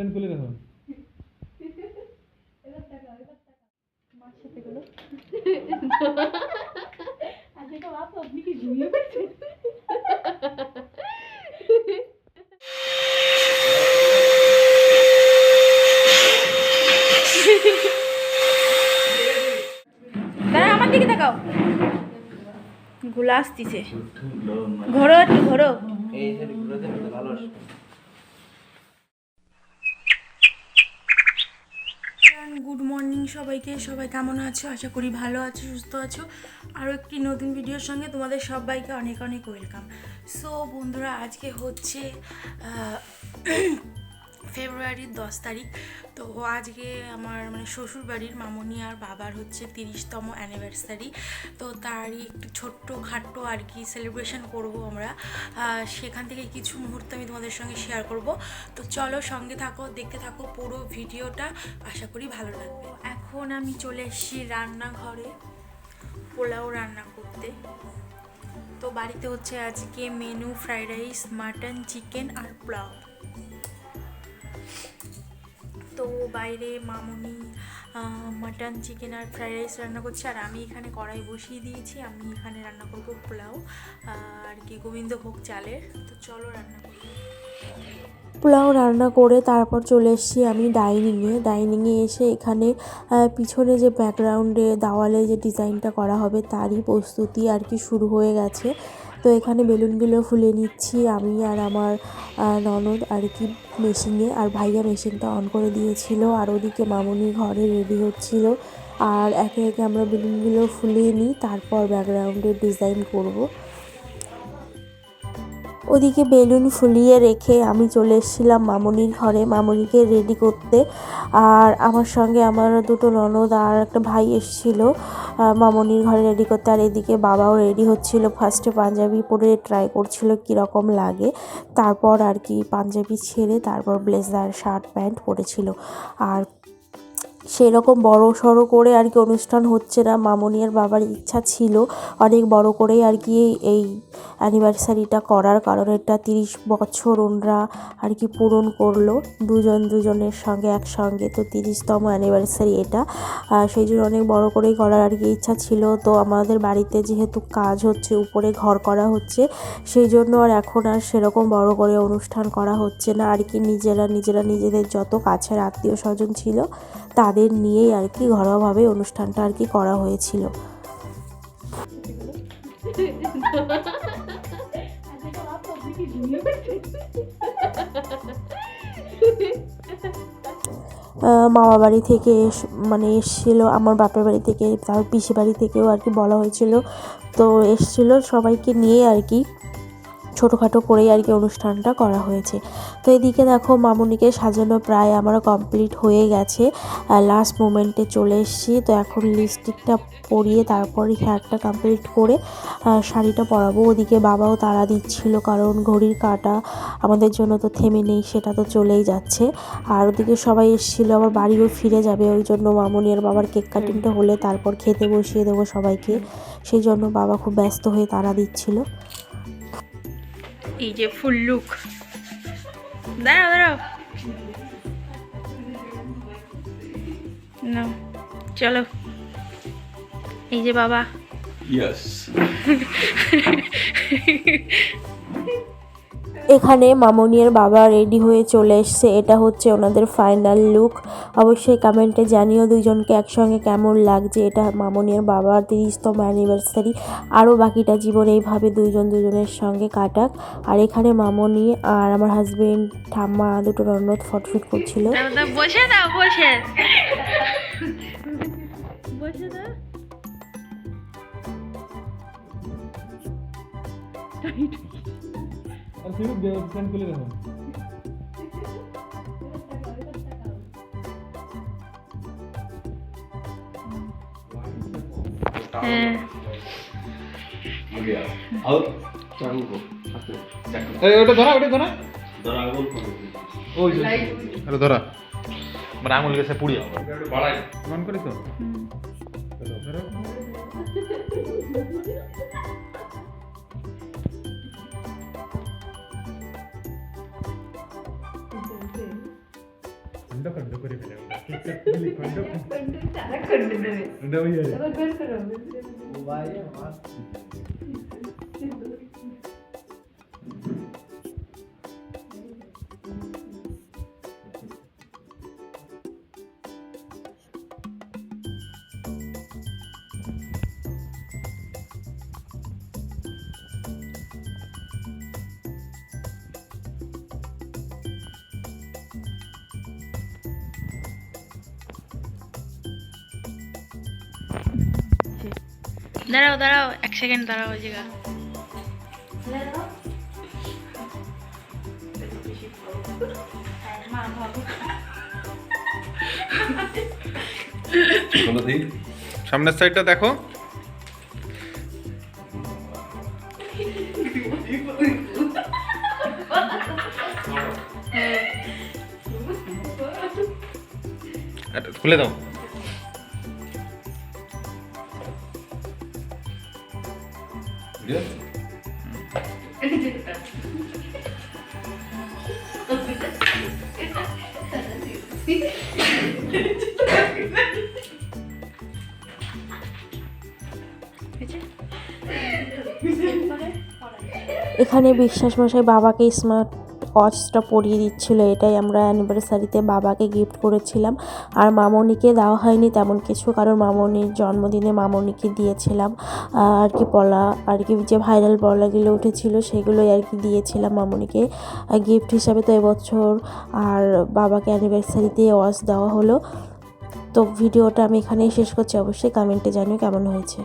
Fan খুলে দেখো গুলো আমার দিকে তাকাও। ঘোলা আসতিছে। ঘোরো একটু ঘোরো গুড মর্নিং সবাইকে। সবাই কেমন আছো? আশা করি ভালো আছো, সুস্থ আছো। আরও একটি নতুন ভিডিওর সঙ্গে তোমাদের সবাইকে অনেক অনেক ওয়েলকাম সো বন্ধুরা, আজকে হচ্ছে ফেব্রুয়ারির দশ তারিখ। তো আজকে আমার মানে শ্বশুর বাড়ির মামনি আর বাবার হচ্ছে তিরিশতম অ্যানিভার্সারি তো তারই একটু ছোট্ট খাট্ট আর কি সেলিব্রেশন করব আমরা। সেখান থেকে কিছু মুহূর্ত আমি তোমাদের সঙ্গে শেয়ার করব। তো চলো সঙ্গে থাকো, দেখতে থাকো পুরো ভিডিওটা। আশা করি ভালো লাগবে। এখন আমি চলে এসেছি রান্নাঘরে পোলাও রান্না করতে। তো বাড়িতে হচ্ছে আজকে menu fried rice mutton chicken আর পোলাও। তো বাইরে মামুনি মাটন চিকেন আর ফ্রাইড রাইস রান্না করছে। আর আমি এখানে কড়াই বসিয়ে দিয়েছি। আমি এখানে রান্না করব পোলাও আর কি গোবিন্দভোগ চালের। তো চলো রান্না করি। পোলাও রান্না করে তারপর চলে এসেছি আমি ডাইনিংয়ে ডাইনিংয়ে এসে এখানে পিছনে যে ব্যাকগ্রাউন্ডে দেওয়ালে যে ডিজাইনটা করা হবে তারই প্রস্তুতি আর কি শুরু হয়ে গেছে। তো এখানে বেলুনগুলো ফুলে নিচ্ছি আমি আর আমার ননদ আর কি মেশিনে। আর ভাইয়া মেশিনটা অন করে দিয়েছিল আর ওদিকে মামুনি ঘরে রেডি হচ্ছিল। আর একে একে আমরা বেলুনগুলো ফুলিয়ে নিই, তারপর ব্যাকগ্রাউন্ডের ডিজাইন করব। ওদিকে বেলুন ফুলিয়ে রেখে আমি চলে এসেছিলাম মামনির ঘরে। মামনিকে রেডি করতে। আর আমার সঙ্গে আমার দুটো ননদ আর একটা ভাই এসেছিল মামনির ঘরে রেডি করতে। আর এদিকে বাবাও রেডি হচ্ছিল। ফার্স্টে পাঞ্জাবি পরে ট্রাই করছিল কীরকম লাগে। তারপর আর কি পাঞ্জাবি ছেড়ে তারপর ব্লেজার শার্ট প্যান্ট পরেছিল। আর সেরকম বড় সড়ো করে আর কি অনুষ্ঠান হচ্ছে না। মামনি আর বাবার ইচ্ছা ছিল অনেক বড় করেই আর কি এই অ্যানিভার্সারিটা করার, কারণ এটা তিরিশ বছর ওনরা আর কি পূরণ করল। দুজন দুজনের সঙ্গে একসঙ্গে তো তিরিশতম অ্যানিভার্সারি এটা। সেই জন্য অনেক বড় করেই করার আর কি ইচ্ছা ছিল। তো আমাদের বাড়িতে যেহেতু কাজ হচ্ছে, উপরে ঘর করা হচ্ছে, সেই জন্য আর এখন আর সেরকম বড় করে অনুষ্ঠান করা হচ্ছে না। আর কি নিজেরা নিজেরা নিজেদের যত কাছের আত্মীয় স্বজন ছিল তাদের নিয়েই আর কি ঘরোয়াভাবে অনুষ্ঠানটা আর কি করা হয়েছিল। মামা বাড়ি থেকে মানে এসেছিল, আমার বাপের বাড়ি থেকে তার পিসি বাড়ি থেকেও আর কি বলা হয়েছিল। তো এসেছিল সবাইকে নিয়ে আর কি। ছোটোখাটো করেই আর কি অনুষ্ঠানটা করা হয়েছে। তো এদিকে দেখো মামুনিকে সাজানো প্রায় আমার কমপ্লিট হয়ে গেছে। লাস্ট মোমেন্টে চলে এসেছি। তো এখন লিপস্টিকটা পরিয়ে তারপর হেয়ারটা কমপ্লিট করে শাড়িটা পরাবো। ওদিকে বাবাও তাড়া দিচ্ছিল কারণ ঘড়ির কাঁটা আমাদের জন্য তো থেমে নেই, সেটা তো চলেই যাচ্ছে। আর ওদিকে সবাই এসেছিল, আবার বাড়িও ফিরে যাবে। ওই জন্য মামুনি আর বাবার কেক কাটিংটা হলে তারপর খেতে বসিয়ে দেবো সবাইকে। সেই জন্য বাবা খুব ব্যস্ত হয়ে তাড়া দিচ্ছিল। এই যে ফুল লুক দাঁড়াও দাঁড়াও না চলো এই যে বাবা ইয়েস এখানে মামনিয়ার বাবা রেডি হয়ে চলে এসছে। এটা হচ্ছে ওনাদের ফাইনাল লুক। অবশ্যই কমেন্টে জানিও দুইজনকে একসঙ্গে কেমন লাগছে। এটা মামনির বাবার তিরিশতম অ্যানিভার্সারি আরও বাকিটা জীবন এইভাবে দুজন দুজনের সঙ্গে কাটাক। আর এখানে মামনি আর আমার হাজবেন্ড ঠাম্মা দুটো ননদ ফটোশ্যুট করছিল। বসে দাও বসে। বসে দাও। আর শুধু ফ্যান খুলে দেখো হ্যাঁ এই ওটা ধরা ওটা ধরা ওই যে আরে ধরা মানে আঙুল গেছে পুড়ি মন করিস তো ধরো। খন্ড খন্ড করে ফেলে দাঁড়াও দাঁড়াও এক সেকেন্ড দাঁড়াও ওই জায়গা। সামনের সাইডটা দেখো। খুলে দাও। এখানে বিশ্বাস মশাই বাবাকে স্মার্ট ওয়াচটা পরিয়ে দিচ্ছিল, এটাই আমরা অ্যানিভার্সারিতে বাবাকে গিফট করেছিলাম। আর মামনিকে দেওয়া হয়নি, তেমন কিছু, কারণ মামনির জন্মদিনে মামনিকে দিয়েছিলাম। আর কি পলা, আর কি যে ভাইরাল পলাগুলো উঠেছিল, সেগুলোই আর কি দিয়েছিলাম মামনিকে গিফট হিসাবে তো এবছর। আর বাবাকে অ্যানিভার্সারিতে ওয়াচ দেওয়া হলো। তো ভিডিওটা আমি এখানেই শেষ করছি। অবশ্যই কমেন্টে জানিও কেমন হয়েছে।